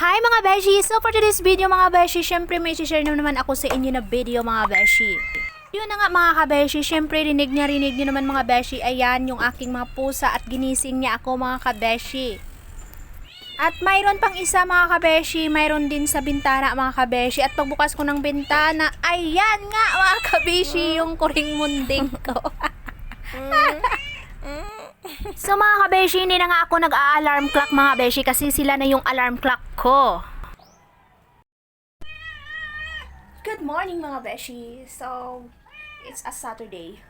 Hi mga beshi! So for today's video mga beshi, syempre may share na naman ako sa inyo na video mga beshi. Yun na nga mga kabeshi, syempre rinig niya rinig niyo naman mga beshi, ayan yung aking mga pusa at ginising niya ako mga kabeshi. At mayroon pang isa mga kabeshi, mayroon din sa bintana mga kabeshi. At pagbukas ko ng bintana, ayan nga mga kabeshi, yung kuring munding ko. so mga kabeshi, hindi na nga ako nag-a-alarm clock mga beshi kasi sila na yung alarm clock ko. Good morning mga beshi. So, it's a Saturday.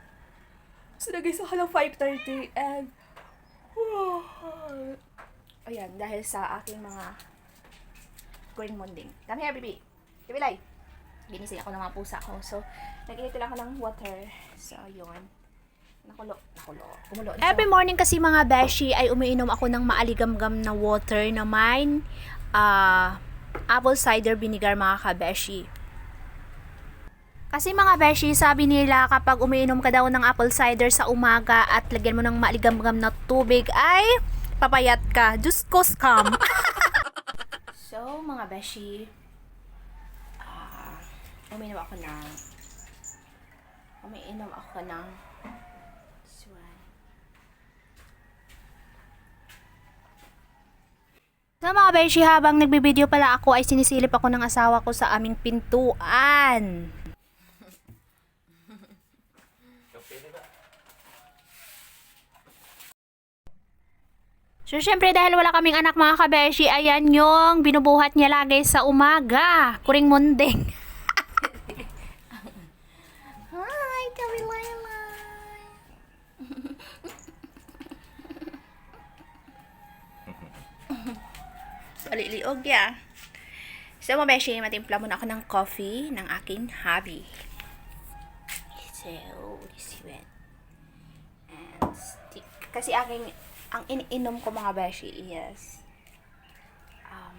So, nagising ako ng 5.30 and... Ayan, dahil sa aking mga green munding. Come here, baby. Kabilay. Ginising ako ng mga pusa ko. So, nag-init lang ako ng water. So, yun. Nakulo. Nakulo. Kumulo. Every morning kasi mga beshi ay umiinom ako ng maaligamgam na water na mine. ah apple cider vinegar mga kabeshi. Kasi mga beshi, sabi nila kapag umiinom ka daw ng apple cider sa umaga at lagyan mo ng maaligamgam na tubig ay papayat ka. Diyos ko, scam. so, mga beshi, ah umiinom ako ng umiinom ako ng So mga beshi, habang nagbibideo pala ako ay sinisilip ako ng asawa ko sa aming pintuan. So, syempre, dahil wala kaming anak mga kabeshi, ayan yung binubuhat niya lagi sa umaga. Kuring munding. Hi, Kawilayla. Paliliog ya. So, mga beshi, matimpla muna ako ng coffee ng aking hubby. So, this one. And stick. Kasi aking, ang iniinom ko mga beshi is, um,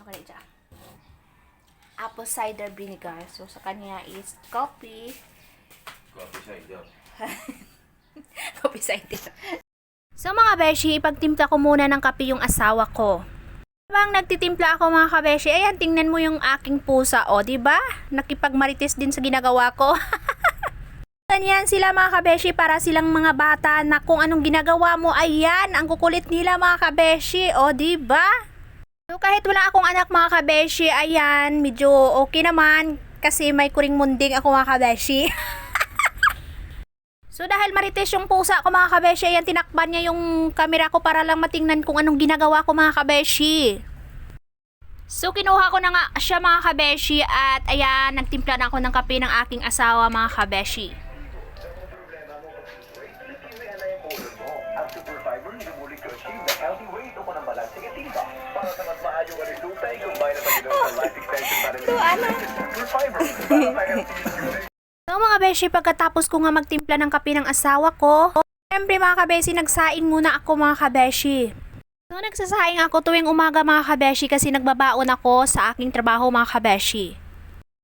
ano kaya dyan? Apple cider vinegar. So, sa kanya is coffee. Coffee cider. coffee cider. So, mga beshi, ipagtimpla ko muna ng kape yung asawa ko. Habang nagtitimpla ako mga kabeshi, ayan, tingnan mo yung aking pusa, o, di ba? Nakipagmarites din sa ginagawa ko. Ganyan sila mga kabeshi para silang mga bata na kung anong ginagawa mo, ayan, ang kukulit nila mga kabeshi, o, di ba? So kahit wala akong anak mga kabeshi, ayan, medyo okay naman kasi may kuring munding ako mga kabeshi. so dahil marites yung pusa ko mga kabeshi, ayan, tinakban niya yung camera ko para lang matingnan kung anong ginagawa ko mga kabeshi. So kinuha ko na nga siya mga kabeshi at ayan, nagtimpla na ako ng kape ng aking asawa mga kabeshi. Ang super fiber ni Lumuli Crushing na healthy weight o panambalang tiga-tiba. Para sa mas maayong resulta, i-combine na pag sa life extension para To ano? Super fiber. Para sa healthy So mga beshi, pagkatapos ko nga magtimpla ng kape ng asawa ko, Siyempre mga kabeshi, nagsaing muna ako mga kabeshi. So nagsasaing ako tuwing umaga mga kabeshi kasi nagbabaon ako sa aking trabaho mga kabeshi.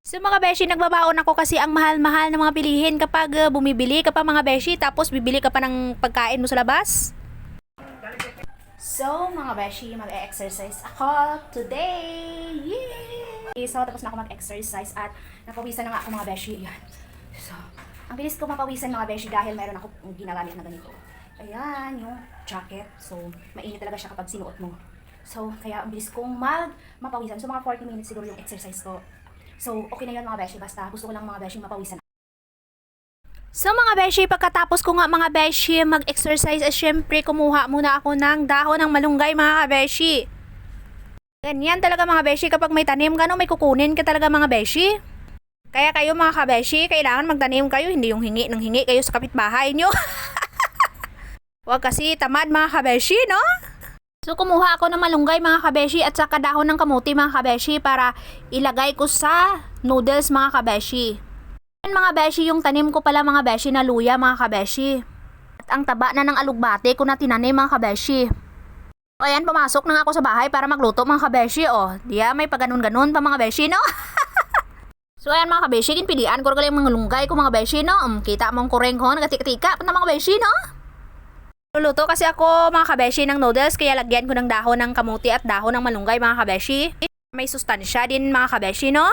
So mga beshi, nagbabaon ako kasi ang mahal-mahal ng mga bilihin kapag uh, bumibili ka pa mga beshi tapos bibili ka pa ng pagkain mo sa labas. So mga beshi, mag-exercise ako today! Yay! So tapos na ako mag-exercise at napawisan na nga ako mga beshi. Ayan. So, ang bilis ko mapawisan mga beshi dahil meron ako ginagamit na ganito. Ayan, yung jacket. So, mainit talaga siya kapag sinuot mo. So, kaya ang bilis kong mag mapawisan. So, mga 40 minutes siguro yung exercise ko. So, okay na yun mga beshi. Basta gusto ko lang mga beshi mapawisan. So mga beshi, pagkatapos ko nga mga beshi mag-exercise, eh, syempre kumuha muna ako ng dahon ng malunggay mga kabeshi. Ganyan talaga mga beshi, kapag may tanim ka, no, may kukunin ka talaga mga beshi. Kaya kayo mga kabeshi, kailangan magtanim kayo, hindi yung hingi ng hingi kayo sa kapitbahay nyo. Huwag kasi tamad mga kabeshi, no? So kumuha ako ng malunggay mga kabeshi at saka dahon ng kamuti mga kabeshi para ilagay ko sa noodles mga kabeshi. Yan mga beshi, yung tanim ko pala mga beshi na luya mga kabeshi. At ang taba na ng alugbate ko na tinanim mga kabeshi. O ayan, pumasok na ako sa bahay para magluto mga kabeshi. O, diya may paganon-ganon pa mga beshi, no? So ayan mga kabeshi, kinpilian ko rin mga lunggay ko mga beshi no. Um, kita mong kureng ko, nagatika-tika pa mga beshi no. Luluto kasi ako mga kabeshi ng noodles kaya lagyan ko ng dahon ng kamuti at dahon ng malunggay mga kabeshi. May sustansya din mga kabeshi no?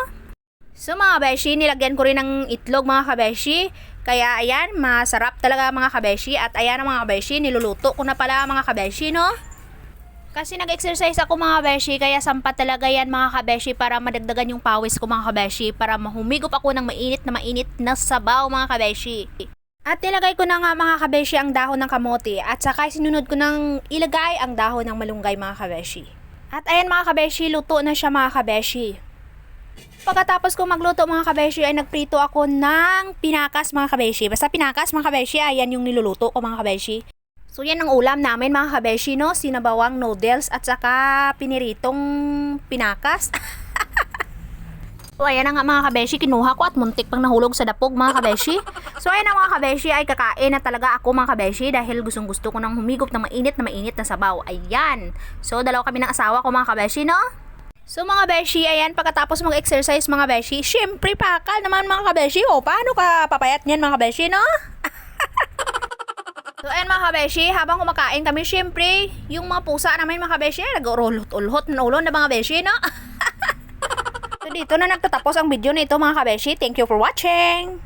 So mga kabeshi, nilagyan ko rin ng itlog mga kabeshi. Kaya ayan, masarap talaga mga kabeshi. At ayan mga kabeshi, niluluto ko na pala mga kabeshi no? Kasi nag-exercise ako mga kabeshi, kaya sampat talaga yan mga kabeshi para madagdagan yung pawis ko mga kabeshi. Para mahumigop ako ng mainit na mainit na sabaw mga kabeshi. At nilagay ko na nga mga kabeshi ang dahon ng kamote at saka sinunod ko nang ilagay ang dahon ng malunggay mga kabeshi. At ayan mga kabeshi, luto na siya mga kabeshi. Pagkatapos ko magluto mga kabeshi ay nagprito ako ng pinakas mga kabeshi. Basta pinakas mga kabeshi, ayan yung niluluto ko mga kabeshi. So yan ang ulam namin mga kabeshi no, sinabawang noodles at saka piniritong pinakas. So ayan nga mga kabeshi, kinuha ko at muntik pang nahulog sa dapog mga kabeshi. So ayan na mga kabeshi, ay kakain na talaga ako mga kabeshi dahil gustong gusto ko nang humigop ng mainit na mainit na sabaw. Ayan. So dalawa kami ng asawa ko mga kabeshi no? So mga beshi, ayan, pagkatapos mag-exercise mga beshi, syempre pakal naman mga kabeshi. O, paano ka papayat niyan mga beshi, no? so ayan mga kabeshi, habang kumakain kami, syempre, yung mga pusa namin mga kabeshi, nag-ulhot na ulo na mga beshi, no? so dito na nagtatapos ang video nito mga kabeshi. Thank you for watching!